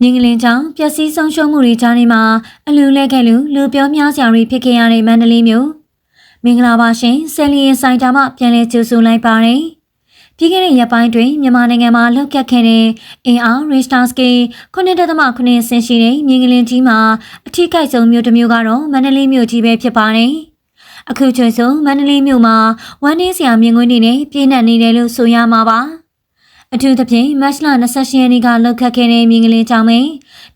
မြင်းကလေးကြောင့်ပျက်စီးဆုံးရှုံးမှုတွေကြားနေမှာအလူလဲခဲ့လူလူပြောများစရာတွေဖြစ်ခဲ့ရတဲ့မန္တလေးမြို့မင်္ဂလာပါရှင်ဆယ်လီယန်ဆိုင်တာမှပြန်လည်ကြိုဆိုလိုက်ပါတယ်ပြီးခဲ့တဲ့ရက်ပိုင်းတွင်မြန်မာနိုင်ငံမှာလှုပ်ခတ်ခဲ့တဲ့အင်အားရီစတာစကီ9.9ဆင်ရှိတဲ့မြင်းကလေးကြီးမှာအထိကိဆုံးမြို့တစ်မျိုးကတော့မန္တလေးမြို့ကြီးပဲဖြစ်ပါတယ်အခုချိန်ဆုံးမန္တလေးမြို့မှာဝမ်းနေစရာမြင်ကွင်းတွေနဲ့ပြည့်နှက်နေတယ်လို့ဆိုရမှာပါ အထူးသဖြင့်မတ်လ28ရက်နေ့ကလှုပ်ခတ်ခဲ့တဲ့မြင်းကလေးကြောင့်ပဲ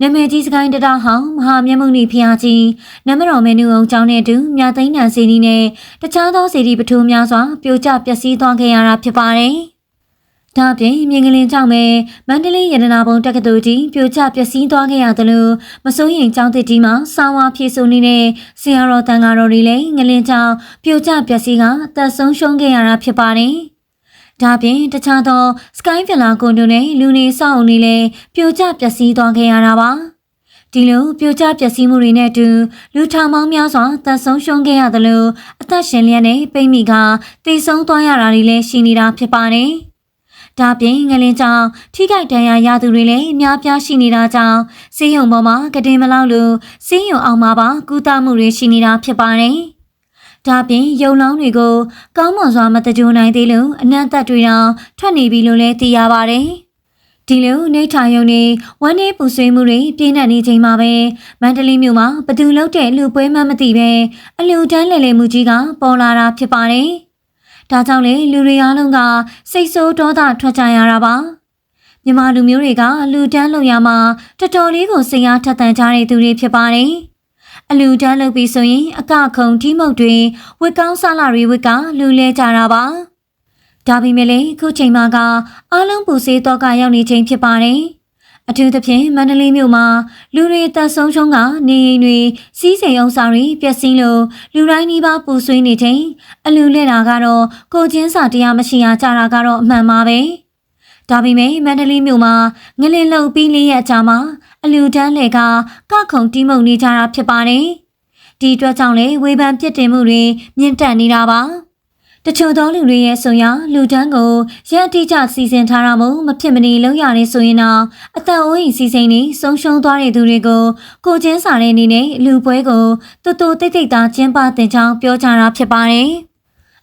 နာမည်ကြီးစကိုင်းတရဟောင်းမဟာမြတ်မုန်နီဖျားကြီးနမတော်မဲနုအောင်ကျောင်းနဲ့အတူမြသိန်းတန်စီနီနဲ့တခြားသောစီဒီပထိုးများစွာပြိုကျပျက်စီးသွားခဲ့ရတာဖြစ်ပါတယ်။ဒါ့အပြင်မြင်းကလေးကြောင့်ပဲမန္တလေးရတနာပုံတက္ကသိုလ်ကြီးပြိုကျပျက်စီးသွားခဲ့ရတယ်လို့မစိုးရင်ကျောင်းသစ်ကြီးမှာစာဝါဖြည့်ဆိုနေတဲ့ဆရာတော်တန်ဃာတော်တွေလည်းငလင်းကြောင့်ပြိုကျပျက်စီးကအသက်ဆုံးရှုံးခဲ့ရတာဖြစ်ပါတယ်။ ဒါပြင်တခြားသော Sky Villa ကွန်ဒိုနဲ့လူနေစောက်အုံတွေလည်းပြိုကျပျက်စီးသွားခဲ့ရတာပါ။ဒီလိုပြိုကျပျက်စီးမှုတွေနဲ့အတူလူထောင်ပေါင်းများစွာသက်ဆုံးရှုံးခဲ့ရတယ်လို့အသက်ရှင်လျက်နဲ့ပိတ်မိကတေဆုံးသွားရတာတွေလည်းရှိနေတာဖြစ်ပါတယ်။ဒါပြင်ငလင်းကြောင့်ထိခိုက်ဒဏ်ရာရသူတွေလည်းအများပြားရှိနေတာကြောင့်စေယုံပေါ်မှာကတင်မလောက်လို့စေယုံအောင်မှာပါကုသမှုတွေရှိနေတာဖြစ်ပါတယ်။ ဒါပြင်ယုံလောင်းတွေကိုကောင်းမွန်စွာမတကြိုနိုင်သေးလို့အနံ့သက်တွေတော့ထွက်နေပြီလို့လည်းသိရပါတယ်။ဒီလိုနေထိုင်ရုံနဲ့ဝမ်းနေပူဆွေးမှုတွေပြင်းထန်နေချိန်မှာပဲမန္တလေးမြို့မှာဘသူလုတ်တဲ့လူပွဲမှမသိပဲအလူတန်းလဲလဲမှုကြီးကပေါ်လာတာဖြစ်ပါတယ်။ဒါကြောင့်လေလူတွေအားလုံးကစိတ်ဆိုးဒေါသထွက်ကြရတာပါ။မြန်မာလူမျိုးတွေကလူတန်းလုံရမှာတော်တော်လေးကိုစိတ်အားထက်သန်ကြတဲ့သူတွေဖြစ်ပါတယ်။ အလူတန်းလုပ်ပြီးဆိုရင်အကခုံထိမုတ်တွေဝစ်ကောင်းစားလာတွေဝစ်ကလူလဲကြတာပါ။ဒါပေမဲ့လည်းခုချိန်မှာကအားလုံးပူစေးတော့ကရောက်နေချိန်ဖြစ်ပါတယ်။အထူးသဖြင့်မန္တလေးမြို့မှာလူတွေတက်ဆုံးရှုံးကနေအိမ်တွေစီးစိမ်အောင်စာတွေပျက်စီးလို့လူတိုင်းနှီးပါပူဆွေးနေချိန်အလူလဲတာကတော့ကိုချင်းစာတရားမရှိရကြတာကတော့အမှန်ပါပဲ။ ဒါပေမဲ့မန္တလေးမြို့မှာငလင်လှုပ်ပြီးလေးရက်ကြာမှာအလူတန်းလေကကခုံတီးမှုန်နေကြတာဖြစ်ပါတယ်။ဒီအတွက်ကြောင့်လေဝေဖန်ပြစ်တင်မှုတွေမြင့်တက်နေတာပါ။တချို့သောလူတွေရဲ့ဆိုရလူတန်းကိုရက်အတိအကျစီစဉ်ထားတာမို့မဖြစ်မနေလုံးရနေဆိုရင်တော့အသက်အိုးအိမ်စီစဉ်နေဆုံးရှုံးသွားတဲ့သူတွေကိုကိုချင်းစာတဲ့အနေနဲ့လူပွဲကိုတူတူတိတ်တိတ်သားကျင်းပတင်ချောင်းပြောကြတာဖြစ်ပါတယ်။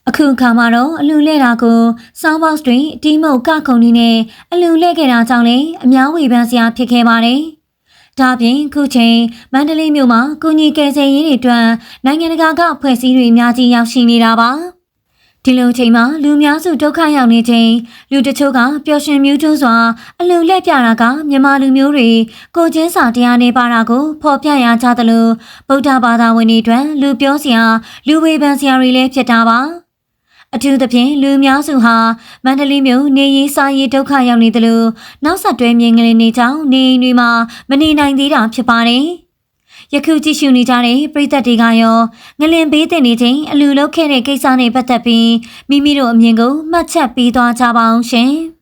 အခုအခါမှာတော့အလူလဲတာကို Soundbox တွင်တီးမုတ်ကခုံနေနဲ့အလူလဲခဲ့တာကြောင့်လည်းအများဝေဖန်စရာဖြစ်ခဲ့ပါတယ်။ဒါပြင်ခုချိန်မန္တလေးမြို့မှာကုညီကယ်ဆယ်ရေးတွေအတွက်နိုင်ငံတကာကဖွဲ့စည်းတွေအများကြီးရောက်ရှိနေတာပါ။ဒီလိုချိန်မှာလူများစုဒုက္ခရောက်နေချိန်လူတချို့ကပျော်ရွှင်မြူးထွန်းစွာအလူလက်ပြတာကမြန်မာလူမျိုးတွေကိုချင်းစာတရားနေပါတာကိုဖော်ပြရကြသလိုဗုဒ္ဓဘာသာဝင်တွေအတွက်လူပြောစရာလူဝေဖန်စရာတွေလည်းဖြစ်တာပါ အထူးသဖြင့်လူများစုဟာမန္တလေးမြို့နေရေးစားရေးဒုက္ခရောက်နေတယ်လို့နောက်ဆက်တွဲမြင်ကလေးနေကြောင်းနေအိမ်တွေမှာမနေနိုင်သေးတာဖြစ်ပါတယ်။ယခုကြည့်ရှုနေကြတဲ့ပရိသတ်တွေကရောငလင်ဘေးတင်နေချိန်အလူလုတ်ခဲ့တဲ့ကိစ္စနဲ့ပတ်သက်ပြီးမိမိတို့အမြင်ကိုမှတ်ချက်ပေးသွားကြပါအောင်ရှင်။